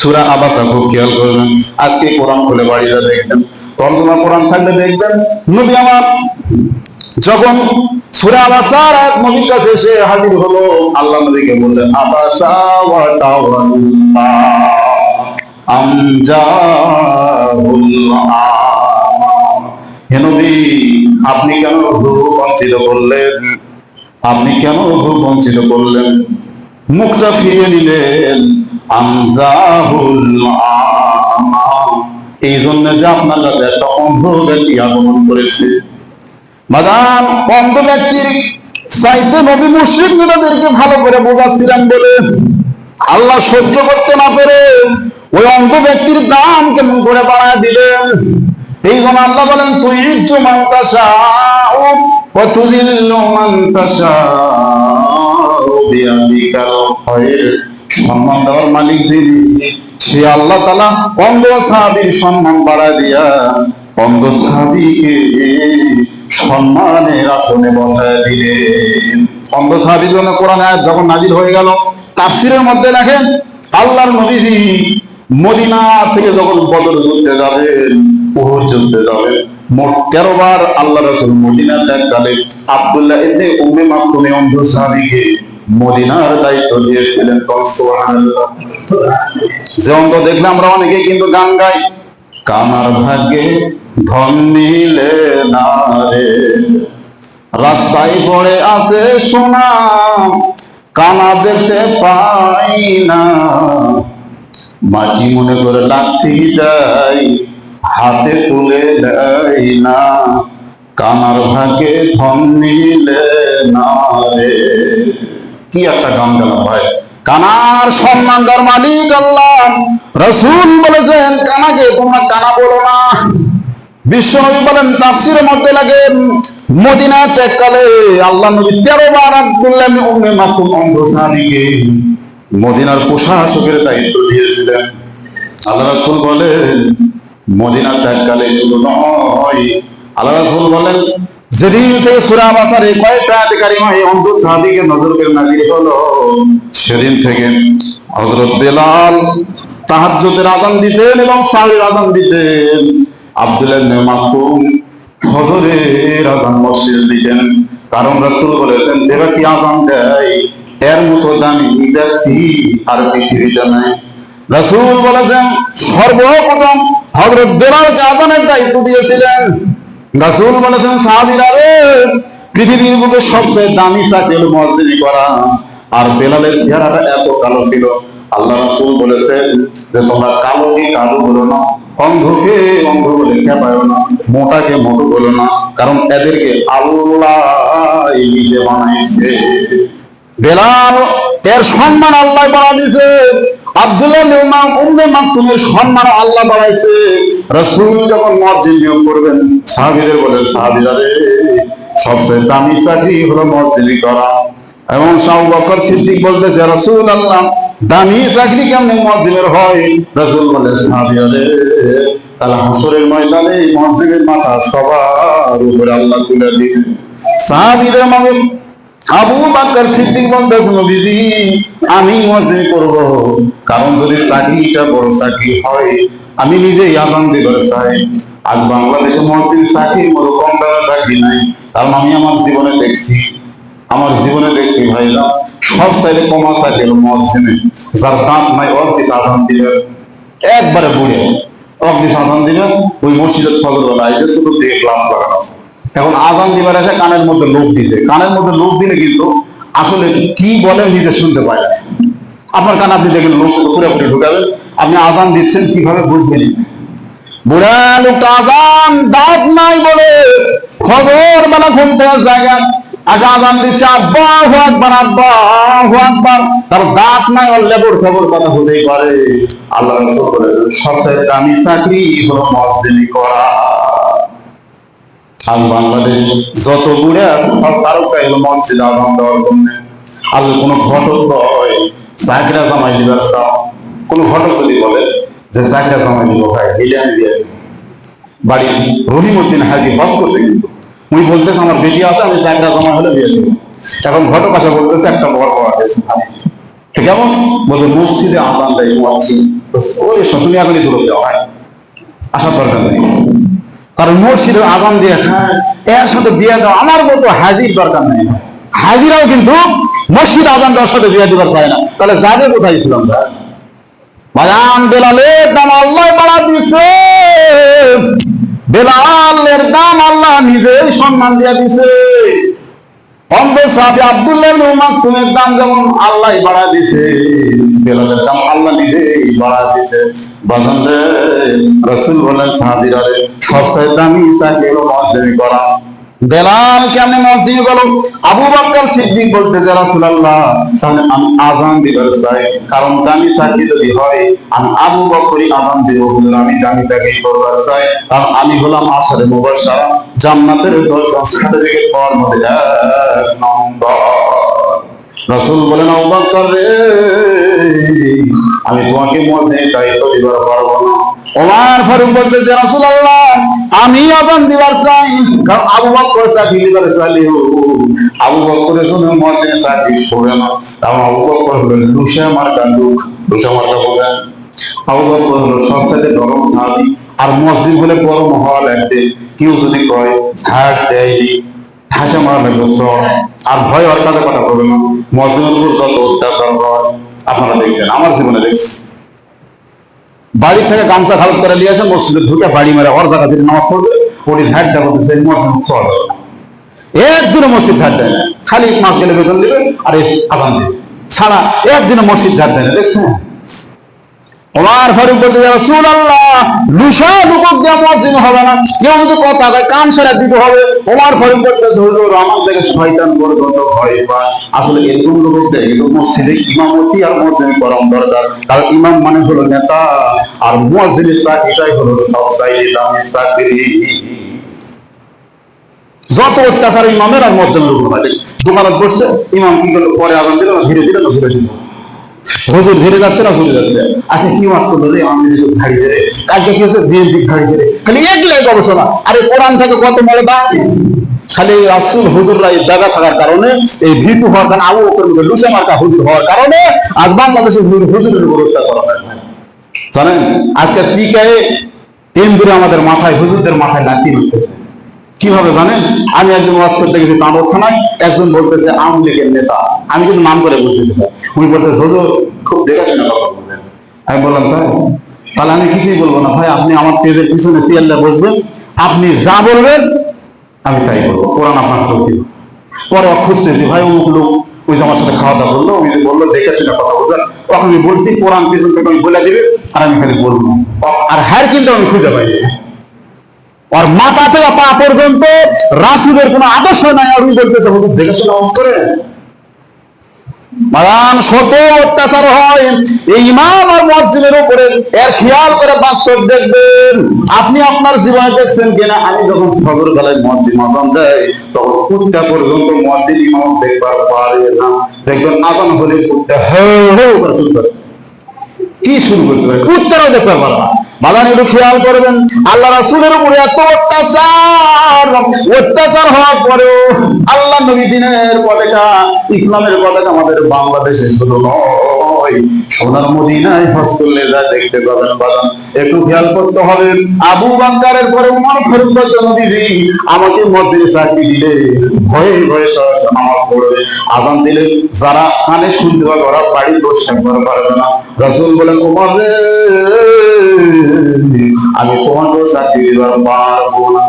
সুরা আবাসা খুব খেয়াল করবেন। আজকে কোরআন খুলে বাড়িতে দেখবেন। তর্জমা কোরআন থাকলে দেখবেন, নবী আমার যখন সুরা আবাসার এক কাছে হাজির হলো, আল্লাহ নবীকে বলছে আবাসা ওয়া তাওয়াল্লা আমজাহুল্লাহ হে আপনি কেন রূহ বঞ্চিত করলেন? আপনি কেন রূহ বঞ্চিত করলেন? মুখটা ফিরিয়ে নিলেন। আমজাহুল্লাহ এই জন্য যে আপনার কাছে একটা অন্ধ ব্যক্তি আগমন করেছে। মাদান অন্ধ ব্যক্তির চাইতে নবী মুসলিম গুলোদেরকে ভালো করে বোঝাচ্ছিলেন বলে আল্লাহ সহ্য করতে না পেরে ওই অন্ধ ব্যক্তির দাম কেমন করে বাড়ায় দিলেন। এই জন্য আল্লাহ বলেন তুই ইজ্জু মান্তাসা ও তুজিল্লু মান্তাসা বিয়াদিকাল খায়র সম্মান দেওয়ার মালিক যিনি, সে আল্লাহ তালা অন্ধ সাহাবির সম্মান বাড়ায় দিয়া অন্ধ সাহাবিকে সম্মানের আসনে বসায় দিলেন। অন্ধ সাহাবির জন্য কোরআন আয়াত যখন নাজির হয়ে গেল, তাফসিরের মধ্যে দেখেন আল্লাহর নবীজি মদিনা থেকে যখন বদর যুদ্ধে যাবেন, উহুদ যুদ্ধে যাবেন, মোট তেরো বার আল্লাহ রসুল মদিনা ত্যাগকালে আব্দুল্লাহ ইবনে উম্মে মাকতুমে অন্ধ সাহাবীকে মদিনার দায়িত্ব দিয়েছিলেন। যে অন্ধ দেখলে আমরা অনেকে কিন্তু গান গাই। কানার ভাগ্যে ধন নিলে না রে। রাস্তায় পড়ে আছে সোনা, কানা দেখতে পাই না। মাটি মনে করে লাঠি দেয়, হাতে তুলে দেয় না। কানার ভাগে ধন নিলে না রে। কি একটা গান গেল ভাই। কানার সম্মান দেওয়ার মালিক আল্লাহ। রসুল বলেছেন, কানাকে তোমরা কানা বলো না। বিশ্বনবী বলেন, তাফসিরের মধ্যে লাগে মদিনা ত্যাগকালে আল্লাহ নবী তেরো বার আব্দুল্লাহ উম্মে মাতুম অন্ধ সাহাবীকে মদিনার প্রশাসকের দায়িত্ব দিয়েছিলেন। আল্লাহ রাসূল বলেন মদিনা ত্যাগকালে শুধু নয়। আল্লাহ রাসূল বলেন যেদিন থেকে সূরা কয়েকটা এই সাহাবীকে নজর নাজির হলো, সেদিন থেকে হজরত বেলাল তাহাজ্জুদের আজান দিতেন এবং সাহের আজান দিতেন। আব্দুল্লাহ মসজিদে দিতেন। কারণ রাসূল বলেছেন, যে ব্যক্তি আজান দেয়, এর মতো দামি ব্যক্তি আর পৃথিবীতে নাই। রাসূল বলেছেন, সর্বপ্রথম হযরত বেলালকে আজানের দায়িত্ব দিয়েছিলেন। রাসূল বলেছেন রে পৃথিবীর সবচেয়ে দামি করা। আর বেলালের চেহারাটা এত কালো ছিল। আল্লাহ বলেছেন যে, তোমরা কালো বলো না, অন্ধকে অন্ধ বলে খেপায় না, মোটাকে মোটো বলো না, কারণ এদেরকে আল্লাহ নিজে বানাইছে। বেলাল, এর সম্মান আল্লাহ বাড়া দিছে আব্দুল্লাহ নিউমাম উম্মে মাকতুমের সম্মান আল্লাহ বাড়াইছে রাসূল যখন নিয়োগ করবেন বলেন রে, সবচেয়ে দামি চাকরি হলো করা। এবং বকর সিদ্দিক বলতেছে আল্লাহ দামি চাকরি কেমনে মসজিদের হয়? রাসূল বলে সাহাবীরা রে তাহলে হাসরের ময়দানে মসজিদের মাথা সবার উপরে আল্লাহ তুলে দিবেন। সাহাবীদের মানে আবু সিদ্দিক আমি করব। কারণ যদি বড় হয়, আমি নিজেই দিবার চাই বাংলাদেশে মতো কম নাই। কারণ আমি আমার জীবনে দেখছি, আমার জীবনে দেখছি ভাইরা, সব চাইলে কমা যার দাঁত নাই অর্ধেক আজান দিবে একবারে বুড়ে অর্ধেক আজান দিবে ওই মসজিদের ফজর দিয়ে ক্লাস আছে। এখন আজান দিবার এসে কানের মধ্যে লোক দিছে। কানের মধ্যে লোক দিলে কিন্তু আসলে কি বলে নিজে শুনতে পায় না। আপনার কান আপনি দেখেন লোক পুরোপুরি ঢুকাবেন আপনি আজান দিচ্ছেন, কীভাবে বুঝবেন? বুড়া লোকটা আজান দাঁত নাই বলে খবর ঘুম দেওয়ার জায়গা আচ্ছা আজান দিচ্ছে আব্বা আকবার আব্বা আকবার। তার দাঁত নাই, ওর লেবুর খবর কথা হতেই পারে। আল্লাহ রাসূল সবচেয়ে দামি চাকরি হলো করা। আজ বাংলাদেশ যত বুড়ে আছে তারকাই হলো মসজিদ আজান দেওয়ার জন্য। আজ কোনো ঘটক হয় চাকরা জামাই দিবার চাও, কোনো ঘটক যদি বলে যে চাকরা জামাই দিব ভাই হেলে আমি দিয়ে। বাড়ি রহিমউদ্দিন হাজি হজ করতে কিন্তু উনি বলতেছে, আমার বেটি আছে, আমি চাকরা জামাই হলে দিয়ে দেবো। এখন ঘটক আসা বলতেছে, একটা বড় বড় আছে কেমন? বলছে, মসজিদে আজান দেয় ওরে তুমি এখনই দূরে যাও ভাই আসার দরকার নেই। কারণ মসজিদে আগাম দিয়ে খায় এর সাথে বিয়ে দেওয়া আমার মতো হাজির দরকার নেই। হাজিরাও কিন্তু মসজিদ আজান দেওয়ার সাথে বিয়ে দিবার পারে না। তাহলে যাবে কোথায় ইসলাম বাজান বেলালের দাম আল্লাহ বাড়া দিছে। বেলালের দাম আল্লাহ নিজেই সম্মান দিয়া দিছে। আবু বকর সিদ্দিক বলতে, যে রাসূলুল্লাহ, তাহলে আমি আজান দিবার চাই। কারণ দামি চাকরি যদি হয়, আমি আবু বকরই আজান দিব আমি দামি চাকরি করবার চাই। কারণ আমি হলাম আসারে মুবাশশারা। জান্নাতের নম্বর। রাসূল বলেন আমি তোমাকে মধ্যে দায়িত্ব দিবার পারব না। ওমর ফারুক বলতে যে, রাসূলুল্লাহ, আমি আজান দিবার চাই। কারণ আবু বকর চাকরি দিবার আবু বকরের জন্য মধ্যে চাকরি না। কারণ আবু বকর হলেন দুশা মার্কা লোক দুশা বোঝেন? আবু বকর সাহাবী। আর মসজিদ বলে গরম হওয়া লাগবে কেউ যদি কয়, ঝাড় দেয়, ঠাসা মারা লাগবে চর আর ভয় ওর কাছে কথা বলবে না। উপর যত অত্যাচার হয়, আপনারা দেখবেন, আমার জীবনে দেখছি। বাড়ি থেকে গামছা খালত করে নিয়ে আসে মসজিদে ঢুকে বাড়ি মেরে ওর জায়গা থেকে নামাজ পড়বে ওটি ঝাড়টা করতেছে মসজিদ খাওয়া হবে না। একদিনও মসজিদ ঝাড় দেয় না। খালি মাস গেলে বেতন দিবে আর এই আজান দিবে। ছাড়া একদিনও মসজিদ ঝাড় দেয় না, দেখছেন? ওমর ফারুক বলতে যাবে সুন আল্লাহ লুসা লুকক দেওয়া মসজিদ হবে না। কেউ যদি কথা কয়, কান সেরা দিতে হবে। ওমর ফারুক বলতে হুজুর আমার থেকে শয়তান কত ভয় পায় আসলে এরকম লোক দেখে মসজিদে ইমামতি আর মসজিদ করাম দরকার। কারণ ইমাম মানে হলো নেতা, আর মসজিদের চাকরিটাই হলো চাকরি। যত অত্যাচার ইমামের আর মসজিদ লোক দোকানত বসছে ইমাম কি করল? পরে আজান দিল, ধীরে ধীরে নসিবে দিল হুজুর ধীরে যাচ্ছে না চলে যাচ্ছে? আচ্ছা কি মাস করল রে? আমি কালকে কি হচ্ছে বিএনপি খালি একলাই গবেষণা। আরে কোরআন থেকে কত খালি রাসুল এই থাকার কারণে, এই হওয়ার কারণে, আবু লুসে মার্কা হুজুর হওয়ার কারণে আজ বাংলাদেশের হুজুরের হয় জানেন? আজকে শিকায় তেন্দুরে আমাদের মাথায়, হুজুরদের মাথায় লাঠি উঠতেছে কীভাবে জানেন? আমি একজন ওয়াজ করতে গেছি তাঁবর থানায় একজন বলতেছে, আওয়ামী লীগের নেতা। আমি কিন্তু নাম করে বলতেছি না। উনি বলতেছে, হুজুর, খুব দেখাশোনা আমি বললাম তাই তাহলে আমি কিছুই বলব না। ভাই, আপনি আমার পেজের পিছনে সিয়াল্লা বসবেন। আপনি যা বলবেন, আমি তাই বলব কোরআন আপনার দিব পরে খুঁজতেছি, ভাই, অমুক লোক ওই যে আমার সাথে খাওয়া দাওয়া করল, ওই যে বলল দেখে শুনে কথা বলবেন তখন আমি বলছি, কোরআন পিছন থেকে আমি বলে দিবে, আর আমি খালি বলব। আর হ্যার কিন্তু আমি খুঁজে পাই আর মাথা থেকে পা পর্যন্ত রাসুলের কোনো আদর্শ নাই। আর উনি বলতেছে, হুজুর দেখে শুনে নামাজ করে মারান শত অত্যাচার হয়। এই ইমাম আর মসজিদের উপরে এর খেয়াল করে বাস্তব দেখবেন। আপনি আপনার জীবনে দেখছেন কিনা? আমি যখন খবর বেলায় মসজিদ মাদান দেয়, তখন কুত্তা পর্যন্ত মসজিদ ইমাম দেখবার পারে না। দেখবেন আদান হলে কুত্তা হে হে করে কি শুরু করতে পারে উত্তরও দেখতে পারে না। বাগান একটু খেয়াল করবেন, আল্লাহ রাসুলের উপরে এত অত্যাচার অত্যাচার হওয়ার পরেও আল্লাহ নবী দিনের পতাকা, ইসলামের পতাকা আমাদের বাংলাদেশে শুধু নয়, সোনার মদিনায় হজ দেখতে পাবেন বাগান। একটু খেয়াল করতে হবে, আবু বাক্কারের পরে উমর ফারুক নবীজি, আমাকে মসজিদে চাকরি দিলে ভয়ে ভয়ে সরাসরি নামাজ পড়বে। আজান দিলে যারা কানে শুনতে পাবে, ওরা বাড়ি বসে থাকতে পারবে না। রসুল বলেন, উমর রে আমি তোমাকেও চাকরি দিবার পারব না